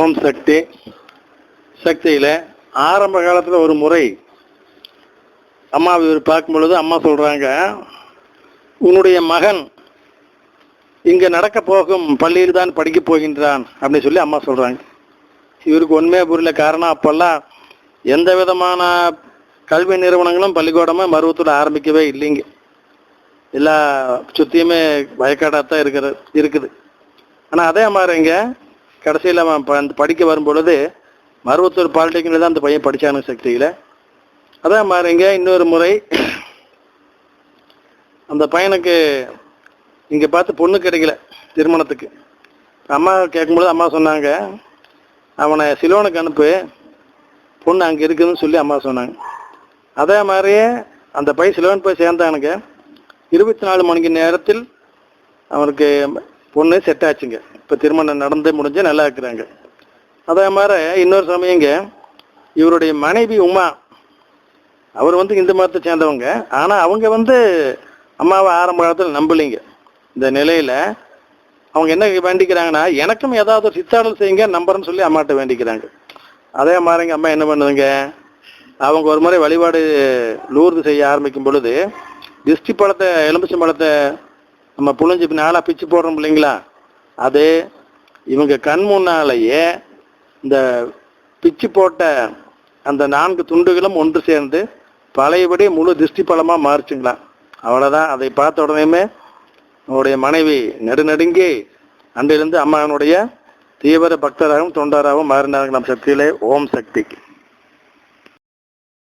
ஓம் சக்தி. சக்தியில் ஆரம்ப காலத்தில் ஒரு முறை அம்மா இவர் பார்க்கும் பொழுது அம்மா சொல்கிறாங்க உன்னுடைய மகன் இங்கே நடக்க போகும் பள்ளியில் தான் படிக்க போகின்றான் அப்படின்னு சொல்லி அம்மா சொல்கிறாங்க இவருக்கு உண்மையாக புரியல. காரணம் அப்போல்லாம் எந்த விதமான கல்வி நிறுவனங்களும் பள்ளிக்கூடமாக மருவத்தில் ஆரம்பிக்கவே இல்லைங்க. எல்லா சுற்றியுமே வயக்காடாக தான் இருக்கிற இருக்குது. ஆனால் அதே மாதிரிங்க கடைசியில் அவன் ப- அந்த படிக்க வரும்பொழுது மருவத்தூர் பாலிடெக்னிக்கில் தான் அந்த பையன் படித்தானு சக்தியில். அதே மாதிரிங்க இன்னொரு முறை அந்த பையனுக்கு இங்கே பார்த்து பொண்ணு கிடைக்கல திருமணத்துக்கு. அம்மா கேட்கும்பொழுது அம்மா சொன்னாங்க அவனை சிலோனுக்கு அனுப்பு. பொண்ணு அங்கே இருக்குதுன்னு சொல்லி அம்மா சொன்னாங்க. அதே மாதிரியே அந்த பையன் சிலோன் போய் சேர்ந்தானுங்க. இருபத்தி நாலு மணிக்கு நேரத்தில் அவனுக்கு பொண்ணு செட் ஆச்சுங்க. இப்போ திருமணம் நடந்து முடிஞ்சு நல்லா இருக்கிறாங்க. அதே மாதிரி இன்னொரு சமயங்க இவருடைய மனைவி உமா அவர் வந்து இந்து மதத்தை சேர்ந்தவங்க. ஆனால் அவங்க வந்து அம்மாவை ஆரம்ப காலத்தில் நம்பலைங்க. இந்த நிலையில் அவங்க என்ன வேண்டிக்கிறாங்கன்னா எனக்கும் ஏதாவது ஒரு சித்தாடல் செய்யுங்க நம்புறேன்னு சொல்லி அம்மாட்ட வேண்டிக்கிறாங்க. அதே மாதிரிங்க அம்மா என்ன பண்ணுதுங்க அவங்க ஒரு முறை வழிபாடு லூர்து செய்ய ஆரம்பிக்கும் பொழுது திருஷ்டி பழத்தை எலுமிச்சம் பழத்தை நம்ம புழிஞ்சு நாளாக பிச்சு போடுறோம் இல்லைங்களா? அது இவங்க கண் முன்னாலேயே இந்த பிச்சு போட்ட அந்த நான்கு துண்டுகளும் ஒன்று சேர்ந்து பழையபடி முழு திருஷ்டி பழமாக மாறிச்சுங்களாம். அவ்வளோதான் அதை பார்த்த உடனேயுமே அவனுடைய மனைவி நெடுநடுங்கி அன்றிலிருந்து அம்மாவனுடைய தீவிர பக்தராகவும் தொண்டராகவும் மாறினார்கள் நம் சக்தியிலே. ஓம் சக்திக்கு